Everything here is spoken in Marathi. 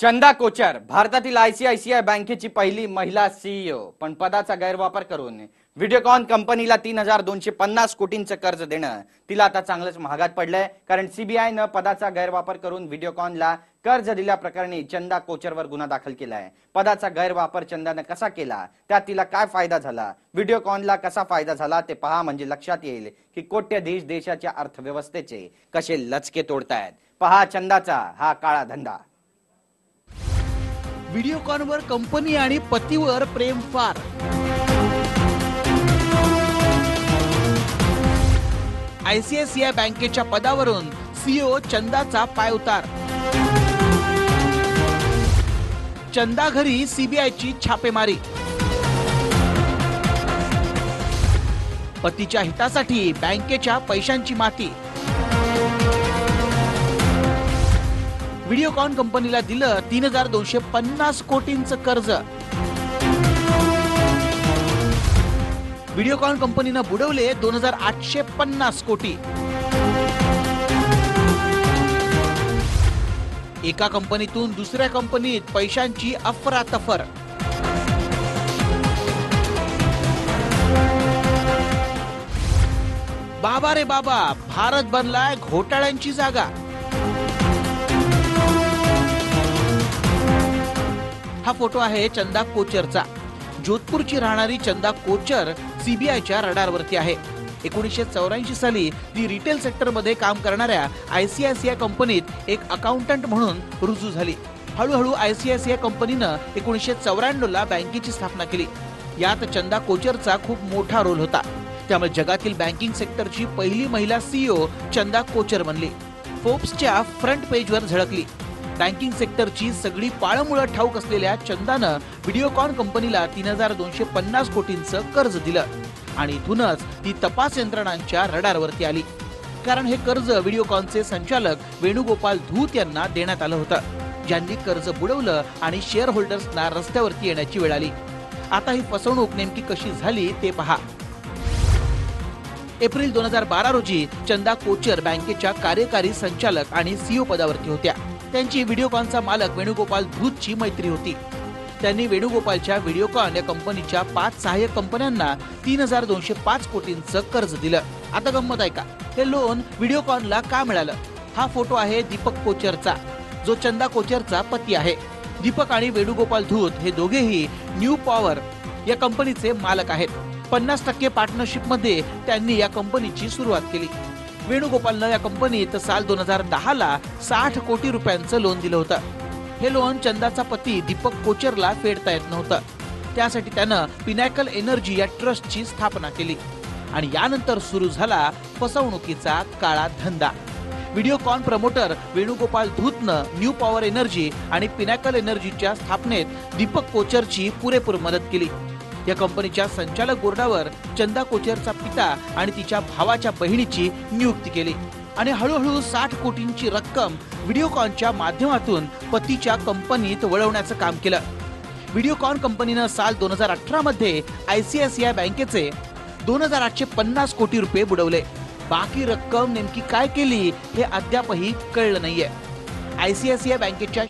चंदा कोचर भारतातील आयसीआयसीआय बँकेची पहिली महिला सीईओ पण पदाचा गैरवापर करून व्हिडिओकॉन कंपनीला तीन हजार दोनशे पन्नास कोटींचं कर्ज देणं तिला आता चांगलंच महागात पडलंय. कारण सीबीआयनं पदाचा गैरवापर करून व्हिडिओकॉनला कर्ज दिल्याप्रकरणी चंदा कोचरवर गुन्हा दाखल केलाय. पदाचा गैरवापर चंदानं कसा केला त्यात तिला काय फायदा झाला व्हिडिओकॉनला कसा फायदा झाला ते पहा म्हणजे लक्षात येईल की कोट्यधीश देशाच्या अर्थव्यवस्थेचे कसे लचके तोडतायत. पहा चंदाचा हा काळा धंदा. व्हिडिओकॉनवर कंपनी आणि पतीवर प्रेम फार. आयसीआयसीआय बँकेच्या पदावरून सीईओ चंदाचा पाय उतार. चंदा घरी सीबीआयची छापेमारी. पतीच्या हितासाठी बँकेच्या पैशांची माती. व्हिडिओकॉन कंपनीला दिलं तीन हजार दोनशे पन्नास कोटींचं कर्ज. व्हिडिओकॉन कंपनीनं बुडवले दोन हजार आठशे पन्नास कोटी. एका कंपनीतून दुसऱ्या कंपनीत पैशांची अफरातफर. बाबा रे बाबा भारत बनलाय घोटाळ्यांची जागा. हा फोटो आहे चंदा कोचरचा. जोधपूरची राहणारी चंदा कोचर सीबीआयच्या रडारवरती आहे. एकोणीसशे चौऱ्याऐंशी साली ती रिटेल सेक्टरमध्ये काम करणाऱ्या आयसीआयसीआय कंपनीत एक अकाउंटंट म्हणून रुजू झाली. हळूहळू आयसीआयसीआय कंपनीनं एकोणीसशे चौऱ्याण्णव ला बँकेची स्थापना केली. यात चंदा कोचरचा खूप मोठा रोल होता. त्यामुळे जगातील बँकिंग सेक्टरची पहिली महिला सीईओ चंदा कोचर बनली. फोर्ब्सच्या फ्रंट पेजवर झळकली. बँकिंग सेक्टरची सगळी पाळमुळं ठाऊक असलेल्या चंदानं व्हिडिओकॉन कंपनीला तीन हजार दोनशे पन्नास कोटींचं कर्ज दिलं. आणि इथूनच ती तपास यंत्रणांच्या रडारवरती आली. कारण हे कर्ज व्हिडिओकॉनचे संचालक वेणुगोपाल धूत यांना देण्यात आलं होतं. ज्यांनी कर्ज बुडवलं आणि शेअर होल्डर्सना रस्त्यावरती येण्याची वेळ आली. आता ही फसवणूक नेमकी कशी झाली ते पहा. एप्रिल दोन हजार बारा रोजी चंदा कोचर बँकेच्या कार्यकारी संचालक आणि सीईओ पदावरती होत्या. त्यांची व्हिडिओकॉनचा मालक वेणुगोपाल धूतची मैत्री होती. त्यांनी वेणुगोपालच्या व्हिडिओकॉन या कंपनीच्या पाच सहाय्यक कंपन्यांना तीन हजार दोनशे पाच कोटींचं कर्ज दिलं. आता गंमत आहे का हे लोन व्हिडिओकॉनला का मिळालं? हा फोटो आहे दीपक कोचरचा. जो चंदा कोचरचा पती आहे. दीपक आणि वेणुगोपाल धूत हे दोघेही न्यू पॉवर या कंपनीचे मालक आहेत. पन्नास टक्के पार्टनरशिपमध्ये त्यांनी या कंपनीची सुरुवात केली. वेणुगोपालनं या कंपनीत साल दोन हजार दहाला साठ कोटी रुपयांचं लोन दिलं होतं. हे लोन चंदाचा पती दीपक कोचरला फेडता येत नव्हतं. त्यासाठी त्यानं पिनॅकल एनर्जी या ट्रस्टची स्थापना केली. आणि यानंतर सुरू झाला फसवणुकीचा काळा धंदा. व्हिडिओकॉन प्रमोटर वेणुगोपाल धूतनं न्यू पॉवर एनर्जी आणि पिनॅकल एनर्जीच्या स्थापनेत दीपक कोचरची पुरेपूर मदत केली. या कंपनीच्या संचालक बोर्डावर चंदा कोचरचा पिता आणि तिच्या भावाच्या बहिणीची नियुक्ती केली. आणि हळूहळू साठ कोटींची रक्कम व्हिडिओकॉनच्या माध्यमातून पतीच्या कंपनीत वळवण्याचं काम केलं. व्हिडिओकॉन कंपनीनं साल दोन हजार अठरा मध्ये आय बँकेचे दोन हजार आठशे पन्नास कोटी रुपये बुडवले. बाकी रक्कम नेमकी काय केली हे अद्यापही कळलं नाहीये. आयसीआयसीआय बँकेच्या